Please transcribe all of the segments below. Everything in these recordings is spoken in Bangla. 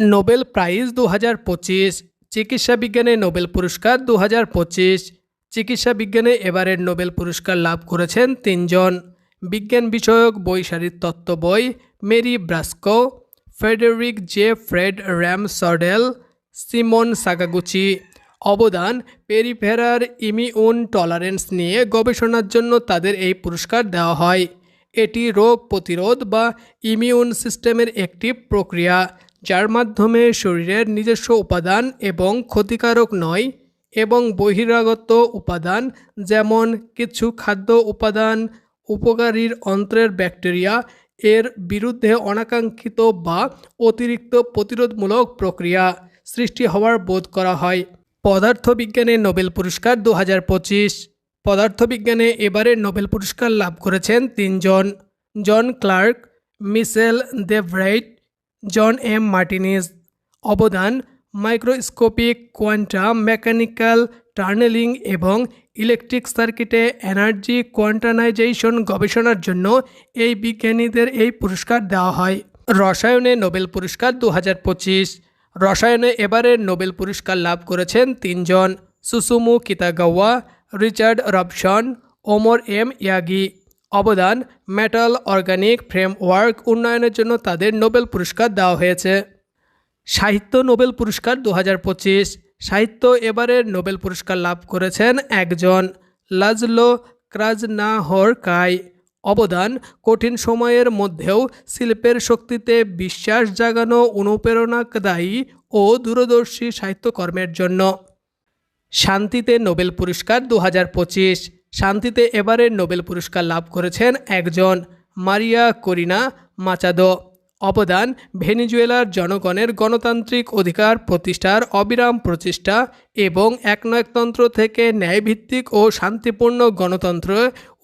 নোবেল প্রাইজ দু হাজার পঁচিশ, চিকিৎসা বিজ্ঞানে নোবেল পুরস্কার দু হাজার পঁচিশ, চিকিৎসা বিজ্ঞানে এবারের নোবেল পুরস্কার লাভ করেছেন তিনজন। বিজ্ঞান বিষয়ক সারির তত্ত্ব বই, Mary Brunkow, Frederick J Fred Ramsdell Shimon Sakaguchi অবদান, পেরিফেরার ইমিউন টলারেন্স নিয়ে গবেষণার জন্য তাদের এই পুরস্কার দেওয়া হয়। এটি রোগ প্রতিরোধ বা ইমিউন সিস্টেমের একটি প্রক্রিয়া। যার মাধ্যমে শরীরের নিজস্ব উপাদান এবং ক্ষতিকারক নয় এবং বহিরাগত উপাদান, যেমন কিছু খাদ্য উপাদান, উপকারীর অন্ত্রের ব্যাকটেরিয়া, এর বিরুদ্ধে অনাকাঙ্ক্ষিত বা অতিরিক্ত প্রতিরোধমূলক প্রক্রিয়া সৃষ্টি হওয়ার বোধ করা হয়। পদার্থবিজ্ঞানে নোবেল পুরস্কার দু হাজার পঁচিশ। পদার্থবিজ্ঞানে এবারের নোবেল পুরস্কার লাভ করেছেন তিনজন। John Clarke, Michel Devoret John M Martinis অবদান মাইক্রোস্কোপিক কোয়ান্টাম মেকানিক্যাল টার্নেলিং এবং ইলেকট্রিক সার্কিটে এনার্জি কোয়ান্টানাইজেশন গবেষণার জন্য এই বিজ্ঞানীদের এই পুরস্কার দেওয়া হয়। রসায়নে নোবেল পুরস্কার দু হাজার পঁচিশ। রসায়নে এবারের নোবেল পুরস্কার লাভ করেছেন তিনজন Susumu Kitagawa, Richard Robson, Omar M Yaghi. অবদান মেটাল অর্গানিক ফ্রেমওয়ার্ক উন্নয়নের জন্য তাদের নোবেল পুরস্কার দেওয়া হয়েছে। সাহিত্য নোবেল পুরস্কার দু হাজার পঁচিশ। সাহিত্য এবারের নোবেল পুরস্কার লাভ করেছেন একজন লাজলো ক্রাজনাহর কাই অবদান কঠিন সময়ের মধ্যেও শিল্পের শক্তিতে বিশ্বাস জাগানো, অনুপ্রেরণাদায়ী ও দূরদর্শী সাহিত্যকর্মের জন্য। শান্তিতে নোবেল পুরস্কার দু হাজার পঁচিশ। শান্তিতে এবারের নোবেল পুরস্কার লাভ করেছেন একজন মারিয়া করিনা মাচাদো। অবদান ভেনিজুয়েলার জনগণের গণতান্ত্রিক অধিকার প্রতিষ্ঠার অবিরাম প্রচেষ্টা এবং একনায়কতন্ত্র থেকে ন্যায়ভিত্তিক ও শান্তিপূর্ণ গণতন্ত্র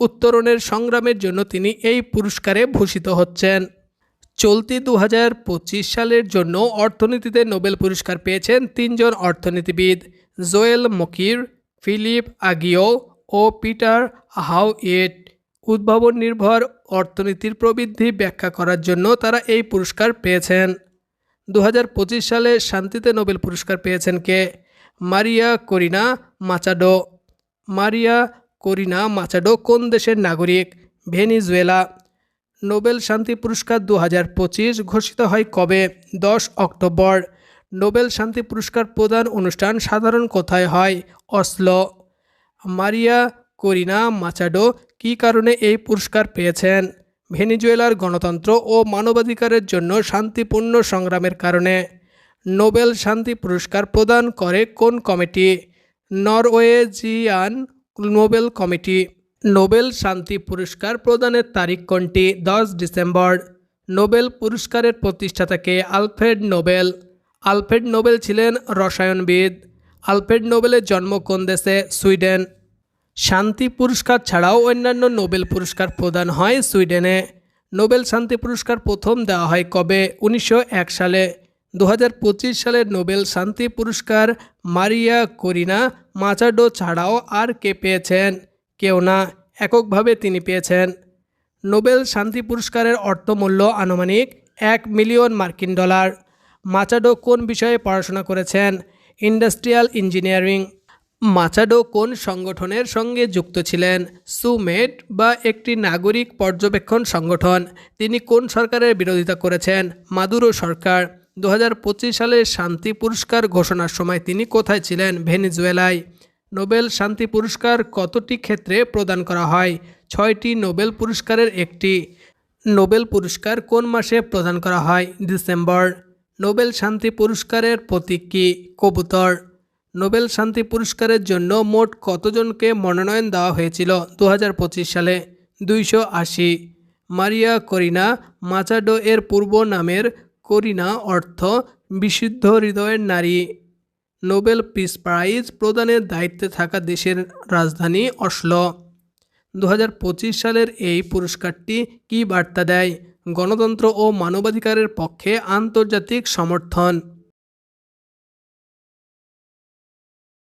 উত্তরণের সংগ্রামের জন্য তিনি এই পুরস্কারে ভূষিত হচ্ছেন। চলতি দু হাজার পঁচিশ সালের জন্য অর্থনীতিতে নোবেল পুরস্কার পেয়েছেন তিনজন অর্থনীতিবিদ, জোয়েল মকির, ফিলিপ আগিও ও পিটার হাউইট উদ্ভাবন নির্ভর অর্থনীতির প্রবৃদ্ধি ব্যাখ্যা করার জন্য তারা এই পুরস্কার পেয়েছেন। দু হাজার পঁচিশ সালে শান্তিতে নোবেল পুরস্কার পেয়েছেন কে? মারিয়া করিনা মাচাডো। মারিয়া করিনা মাচাডো কোন দেশের নাগরিক? ভেনিজুয়েলা। নোবেল শান্তি পুরস্কার দু হাজার পঁচিশ ঘোষিত হয় কবে? দশ অক্টোবর। নোবেল শান্তি পুরস্কার প্রদান অনুষ্ঠান সাধারণ কোথায় হয়? অসলো। মারিয়া করিনা মাচাডো কী কারণে এই পুরস্কার পেয়েছেন? ভেনিজুয়েলার গণতন্ত্র ও মানবাধিকারের জন্য শান্তিপূর্ণ সংগ্রামের কারণে। নোবেল শান্তি পুরস্কার প্রদান করে কোন committee? Norwegian Nobel committee. Nobel শান্তি পুরস্কার প্রদানের তারিখ কোনটি? দশ ডিসেম্বর। নোবেল পুরস্কারের প্রতিষ্ঠাতাকে আলফ্রেড নোবেল। আলফ্রেড নোবেল ছিলেন রসায়নবিদ। আলফ্রেড নোবেলের জন্ম কোন দেশে? সুইডেন। শান্তি পুরস্কার ছাড়াও অন্যান্য নোবেল পুরস্কার প্রদান হয় সুইডেনে। নোবেল শান্তি পুরস্কার প্রথম দেওয়া হয় কবে? উনিশশো এক সালে। দু সালের নোবেল শান্তি পুরস্কার মারিয়া করিনা মাচাডো ছাড়াও আর কে পেয়েছেন? কেউ না, এককভাবে তিনি পেয়েছেন। নোবেল শান্তি পুরস্কারের অর্থমূল্য আনুমানিক এক মিলিয়ন মার্কিন ডলার। মাচাডো কোন বিষয়ে পড়াশোনা করেছেন? Industrial engineering. মাচাডো কোন সংগঠনের সঙ্গে যুক্ত ছিলেন? সুমেট বা একটি নাগরিক পর্যবেক্ষণ সংগঠন। তিনি কোন সরকারের বিরোধিতা করেছেন? মাদুরো সরকার। দু হাজার পঁচিশ সালে শান্তি পুরস্কার ঘোষণার সময় তিনি কোথায় ছিলেন? ভেনিজুয়েলায়। নোবেল শান্তি পুরস্কার কতটি ক্ষেত্রে প্রদান করা হয়? ছয়টি নোবেল পুরস্কারের একটি। নোবেল পুরস্কার কোন মাসে প্রদান করা হয়? ডিসেম্বর। নোবেল শান্তি পুরস্কারের প্রতীক কী? কবুতর। নোবেল শান্তি পুরস্কারের জন্য মোট কতজনকে মনোনয়ন দেওয়া হয়েছিল? দু হাজার পঁচিশ সালে দুইশো আশি। মারিয়া করিনা, মাচাডো এর পূর্ব নামের করিনা অর্থ বিশুদ্ধ হৃদয়ের নারী। নোবেল পিস প্রাইজ প্রদানের দায়িত্বে থাকা দেশের রাজধানী অসলো। দু সালের এই পুরস্কারটি কী বার্তা দেয়? গণতন্ত্র ও মানবাধিকারের পক্ষে আন্তর্জাতিক সমর্থন।